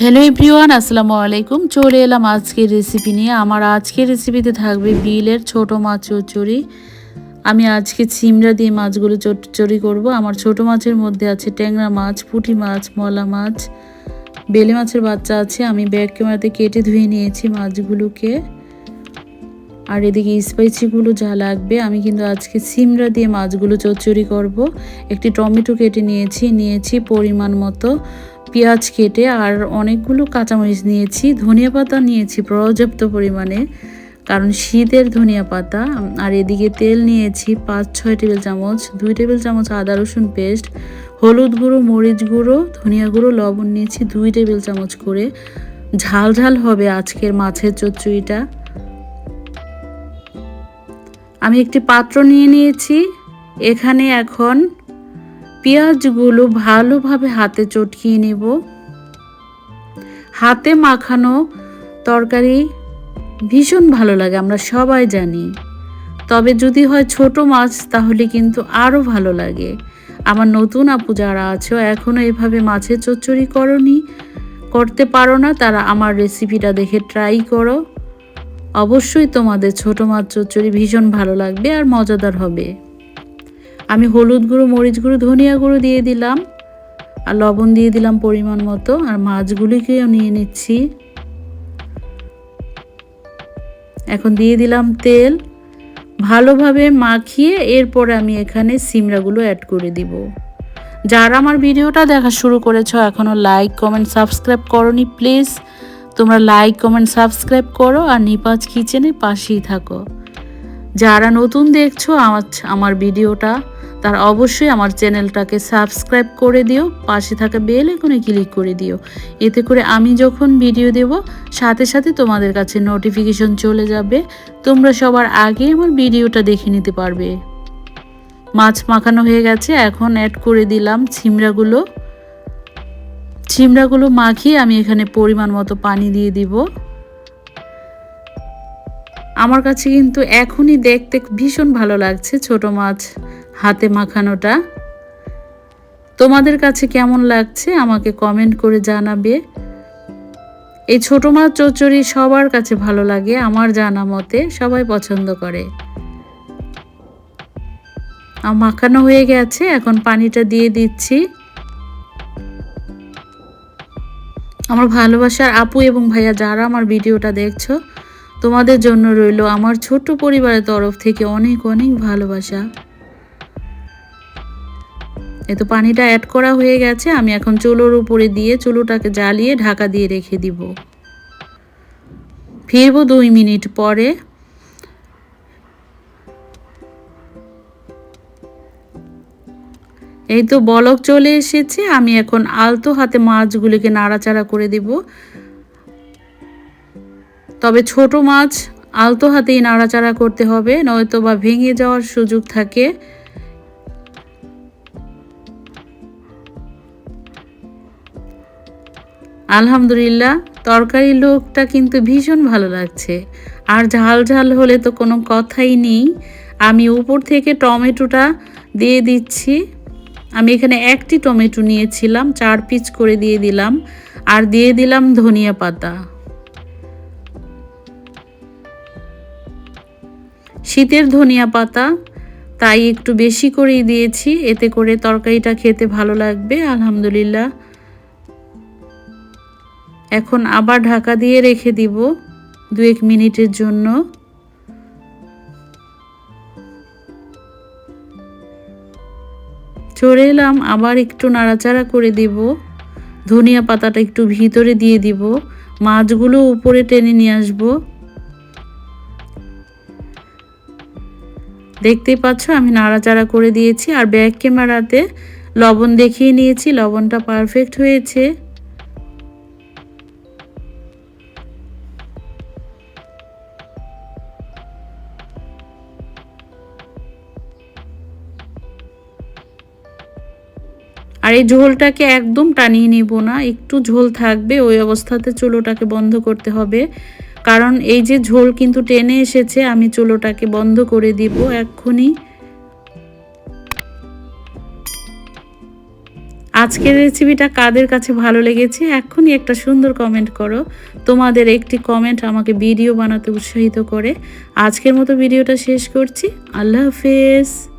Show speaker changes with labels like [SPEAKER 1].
[SPEAKER 1] Hello everyone আসসালামু আলাইকুম। চলে এলাম আজকের রেসিপি নিয়ে। আমার আজকের রেসিপিতে থাকবে বিলের ছোট মাছ চচ্চড়ি। আমি আজকে চিমড়া দিয়ে মাছগুলো চচ্চড়ি করব। আমার ছোট মাছের মধ্যে আছে ট্যাংরা মাছ, পুঁটি মাছ, মলা মাছ, বেলে মাছের বাচ্চা আছে। আমি ব্যাগ ক্যামেরাতে কেটে ধুয়ে নিয়েছি মাছগুলোকে। আর এদিকে স্পাইসিগুলো যা লাগবে, আমি কিন্তু আজকে সিমড়া দিয়ে মাছগুলো চচ্চড়ি করব। একটি টমেটো কেটে নিয়েছি নিয়েছি পরিমাণ মতো। পেঁয়াজ কেটে আর অনেকগুলো কাঁচামরিচ নিয়েছি, ধনিয়া পাতা নিয়েছি পর্যাপ্ত পরিমাণে, কারণ শীতের ধনিয়া পাতা। আর এদিকে তেল নিয়েছি পাঁচ, ছয় টেবিল চামচ, দুই টেবিল চামচ আদা রসুন পেস্ট, হলুদ গুঁড়ো, মরিচ গুঁড়ো, ধনিয়া গুঁড়ো, লবণ নিয়েছি দুই টেবিল চামচ করে। ঝাল ঝাল হবে আজকের মাছের চচ্চড়িটা। আমি একটি পাত্র নিয়ে নিয়েছি, এখানে এখন পেঁয়াজগুলো ভালোভাবে হাতে চটকিয়ে নেব। হাতে মাখানো তরকারি ভীষণ ভালো লাগে, আমরা সবাই জানি। তবে যদি হয় ছোট মাছ, তাহলে কিন্তু আরও ভালো লাগে। আমার নতুন আপু যারা আছো এখনও এভাবে মাছের চচ্চড়ি করনি, করতে পারো না, তারা আমার রেসিপিটা দেখে ট্রাই করো। অবশ্যই তোমাদের ছোট মাছ চচ্চড়ি ভীষণ ভালো লাগবে আর মজাদার হবে। আমি হলুদ গুঁড়ো, মরিচ গুঁড়ো, ধনিয়া গুঁড়ো দিয়ে দিলাম। আর লবণ দিয়ে দিলাম পরিমাণ মতো। আর মাছগুলিকেও নিয়ে নিচ্ছি। এখন দিয়ে দিলাম তেল। ভালোভাবে মাখিয়ে এরপরে আমি এখানে সিমড়াগুলো অ্যাড করে দিব। যারা আমার ভিডিওটা দেখা শুরু করেছ এখনও লাইক কমেন্ট সাবস্ক্রাইব করনি প্লিজ তোমরা লাইক কমেন্ট সাবস্ক্রাইব করো। আর নিপাজ কিচেনে পাশেই থাকো। যারা নতুন দেখছ, আমার আমার ভিডিওটা তার অবশ্যই আমার চ্যানেলটাকে সাবস্ক্রাইব করে দিও, পাশে থাকা বেল এখানে ক্লিক করে দিও। এতে করে আমি যখন ভিডিও দেব, সাথে সাথে তোমাদের কাছে নোটিফিকেশন চলে যাবে। তোমরা সবার আগে আমার ভিডিওটা দেখে নিতে পারবে। মাছ মাখানো হয়ে গেছে, এখন অ্যাড করে দিলাম ছিমড়াগুলো। ছিমড়াগুলো মাখিয়ে আমি এখানে পরিমাণ মতো পানি দিয়ে দিব। আমার কাছে কিন্তু এখনই দেখতে ভীষণ ভালো লাগছে ছোট মাছ। হাতে মাখানোটা। তোমাদের কাছে কেমন লাগছে আমাকে কমেন্ট করে জানাবে। এই ছোট মাছ চচ্চড়ি সবার কাছে ভালো লাগে আমার জানা মতে, সবাই পছন্দ করে। মাখানো হয়ে গেছে, এখন পানিটা দিয়ে দিচ্ছি। আমার ভালোবাসার আপু এবং ভাইয়া যারা আমার ভিডিওটা দেখছ, তোমাদের জন্য রইল আমার ছোট্ট পরিবারের তরফ থেকে অনেক অনেক ভালোবাসা। এ তো পানিটা অ্যাড করা হয়ে গেছে, আমি এখন চুলোর উপরে দিয়ে চুলোটাকে জ্বালিয়ে ঢাকা দিয়ে রেখে দিব। ফিরবো দুই মিনিট পরে। এই তো বলক চলে এসেছে, আমি এখন আলতো হাতে মাছগুলিকে নাড়াচাড়া করে দিব। তবে ছোট মাছ আলতো হাতেই নাড়াচাড়া করতে হবে নয়তো বা ভেঙে যাওয়ার সুযোগ থাকে। আলহামদুলিল্লাহ, তরকারি লোকটা কিন্তু ভীষণ ভালো লাগছে। আর ঝাল ঝাল হলে তো কোনো কথাই নেই। আমি উপর থেকে টমেটোটা দিয়ে দিচ্ছি। আমি এখানে একটি টমেটো নিয়েছিলাম, চার পিচ করে দিয়ে দিলাম। আর দিয়ে দিলাম ধনিয়া পাতা। শীতের ধনিয়া পাতা, তাই একটু বেশি করেই দিয়েছি। এতে করে তরকারিটা খেতে ভালো লাগবে, আলহামদুলিল্লাহ। এখন আবার ঢাকা দিয়ে রেখে দিব দু এক মিনিটের জন্য। চলে এলাম, আবার একটু নাড়াচাড়া করে দিব। ধনিয়া পাতাটা একটু ভিতরে দিয়ে দিব। মাছগুলো উপরে টেনে নিয়ে আসব। দেখতেই পাচ্ছ, আমি নাড়াচাড়া করে দিয়েছি। আর ব্যাক ক্যামেরাতে লবণ দেখিয়ে নিয়েছি, লবণটা পারফেক্ট হয়েছে। আর এই ঝোলটাকে একদম টানিয়ে নিব না, একটু ঝোল থাকবে, ওই অবস্থাতে চুলোটাকে বন্ধ করতে হবে। কারণ এই যে ঝোল কিন্তু টেনে এসেছে, আমি চুলোটাকে বন্ধ করে দিব এক্ষুনি। আজকের রেসিপিটা কাদের কাছে ভালো লেগেছে, এক্ষুনি একটা সুন্দর কমেন্ট করো। তোমাদের একটি কমেন্ট আমাকে ভিডিও বানাতে উৎসাহিত করে। আজকের মতো ভিডিওটা শেষ করছি। আল্লাহ হাফেজ।